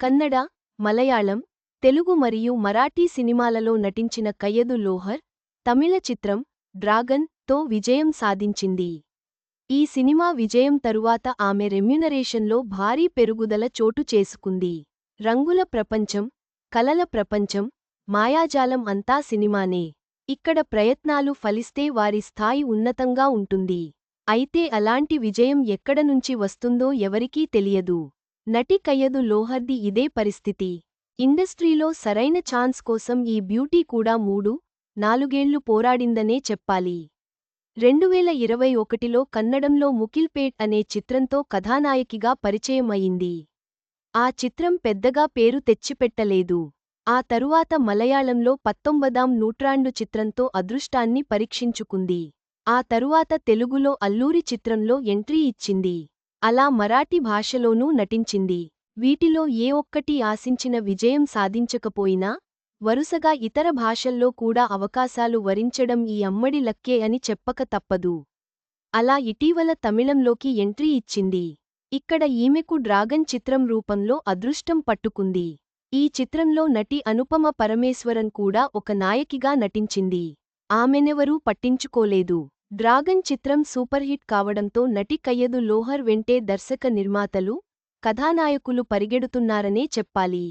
కన్నడ మలయాళం తెలుగు మరియు మరాఠీ సినిమాలలో నటించిన కయ్యదు లోహర్ తమిళ చిత్రం డ్రాగన్తో విజయం సాధించింది. ఈ సినిమా విజయం తరువాత ఆమె రెమ్యునరేషన్లో భారీ పెరుగుదల చోటు చేసుకుంది. రంగుల ప్రపంచం కలల ప్రపంచం మాయాజాలం అంతా సినిమానే. ఇక్కడ ప్రయత్నాలు ఫలిస్తే వారి స్థాయి ఉన్నతంగా ఉంటుంది. అయితే అలాంటి విజయం ఎక్కడ నుంచి వస్తుందో ఎవరికీ తెలియదు. నటి కయ్యదు లోహర్ది ఇదే పరిస్థితి. ఇండస్ట్రీలో సరైన ఛాన్స్ కోసం ఈ బ్యూటీ కూడా మూడు నాలుగేళ్ళు పోరాడిందనే చెప్పాలి. రెండువేల ఇరవై ఒకటిలో కన్నడంలో ముకిల్పేట్ అనే చిత్రంతో కథానాయకిగా పరిచయం అయింది ఆ చిత్రం పెద్దగా పేరు తెచ్చిపెట్టలేదు. ఆ తరువాత మలయాళంలో పత్తొంబదాం నూట్రాండు చిత్రంతో అదృష్టాన్ని పరీక్షించుకుంది. ఆ తరువాత తెలుగులో అల్లూరి చిత్రంలో ఎంట్రీ ఇచ్చింది. అలా మరాఠీ భాషలోనూ నటించింది. వీటిలో ఏ ఒక్కటి ఆశించిన విజయం సాధించకపోయినా వరుసగా ఇతర భాషల్లో కూడా అవకాశాలు వరించడం ఈ అమ్మడి లక్కే అని చెప్పక తప్పదు. అలా ఇటీవల తమిళంలోకి ఎంట్రీ ఇచ్చింది. ఇక్కడ ఈమెకు డ్రాగన్ చిత్రం రూపంలో అదృష్టం పట్టుకుంది. ఈ చిత్రంలో నటి అనుపమ పరమేశ్వరన్ కూడా ఒక నాయకిగా నటించింది. ఆమెనెవరూ పట్టించుకోలేదు. డ్రాగన్ చిత్రం సూపర్ హిట్ కావడంతో నటి కయ్యదు లోహర్ వెంటే దర్శక నిర్మాతలు కథానాయకులు పరిగెడుతున్నారనే చెప్పాలి.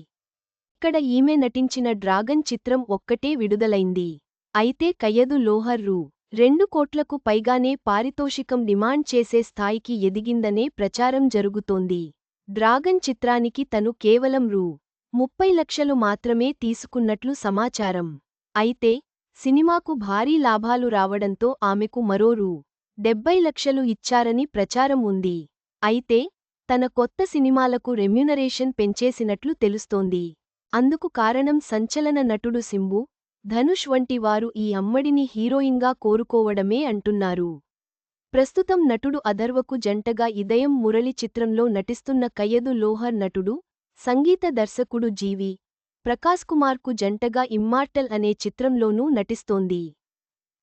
ఇక్కడ ఈమె నటించిన డ్రాగన్ చిత్రం ఒక్కటే విడుదలైంది. అయితే కయ్యదు లోహర్ రూ. రెండు కోట్లకు పైగానే పారితోషికం డిమాండ్ చేసే స్థాయికి ఎదిగిందనే ప్రచారం జరుగుతోంది. డ్రాగన్ చిత్రానికి తను కేవలం రూ. ముప్పై లక్షలు మాత్రమే తీసుకున్నట్లు సమాచారం. అయితే సినిమాకు భారీ లాభాలు రావడంతో ఆమెకు మరో రూ. డెబ్బై లక్షలు ఇచ్చారని ప్రచారం ఉంది. అయితే తన కొత్త సినిమాలకు రెమ్యునరేషన్ పెంచేసినట్లు తెలుస్తోంది. అందుకు కారణం సంచలన నటుడు సింబు ధనుష్ వంటి వారు ఈ అమ్మడిని హీరోయిన్గా కోరుకోవడమే అంటున్నారు. ప్రస్తుతం నటుడు అధర్వకు జంటగా ఇదయం మురళి చిత్రంలో నటిస్తున్న కయ్యదు లోహర్ నటుడు సంగీత దర్శకుడు జీవి ప్రకాశ్ కుమార్కు జంటగా ఇమ్మార్టల్ అనే చిత్రంలోనూ నటిస్తోంది.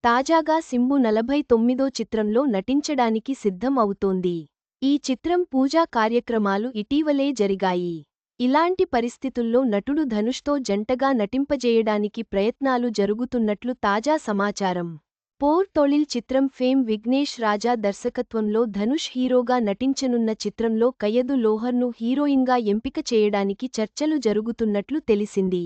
తాజాగా సింబు నలభై తొమ్మిదో చిత్రంలో నటించడానికి సిద్ధం అవుతోంది. ఈ చిత్రం పూజా కార్యక్రమాలు ఇటీవలే జరిగాయి. ఇలాంటి పరిస్థితుల్లో నటుడు ధనుష్తో జంటగా నటింపజేయడానికి ప్రయత్నాలు జరుగుతున్నట్లు తాజా సమాచారం. పోర్ తొళిల్ చిత్రం ఫేమ్ విఘ్నేష్ రాజా దర్శకత్వంలో ధనుష్ హీరోగా నటించనున్న చిత్రంలో కయ్యదు లోహర్ను హీరోయిన్గా ఎంపిక చేయడానికి చర్చలు జరుగుతున్నట్లు తెలిసింది.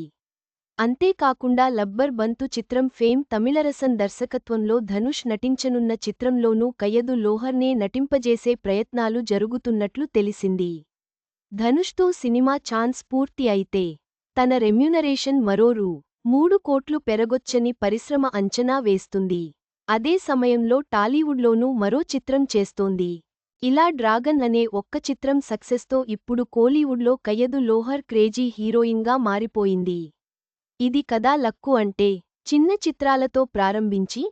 అంతేకాకుండా లబ్బర్ బంతు చిత్రం ఫేమ్ తమిళరసన్ దర్శకత్వంలో ధనుష్ నటించనున్న చిత్రంలోనూ కయదు లోహర్నే నటింపజేసే ప్రయత్నాలు జరుగుతున్నట్లు తెలిసింది. ధనుష్తో సినిమా ఛాన్స్ పూర్తి అయితే తన రెమ్యునరేషన్ మరో రూ మూడు కోట్లు పెరగొచ్చని పరిశ్రమ అంచనా వేస్తుంది. అదే సమయంలో టాలీవుడ్లోనూ మరో చిత్రం చేస్తోంది. ఇలా డ్రాగన్ అనే ఒక్క చిత్రం సక్సెస్తో ఇప్పుడు కోలీవుడ్లో కయ్యదు లోహర్ క్రేజీ హీరోయిన్గా మారిపోయింది. ఇది కదా లక్కు అంటే చిన్న చిత్రాలతో ప్రారంభించి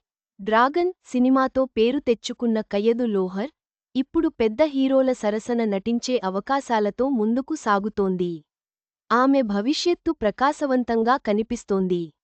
డ్రాగన్ సినిమాతో పేరు తెచ్చుకున్న కయ్యదు లోహర్ ఇప్పుడు పెద్ద హీరోల సరసన నటించే అవకాశాలతో ముందుకు సాగుతోంది. ఆమె భవిష్యత్తు ప్రకాశవంతంగా కనిపిస్తోంది.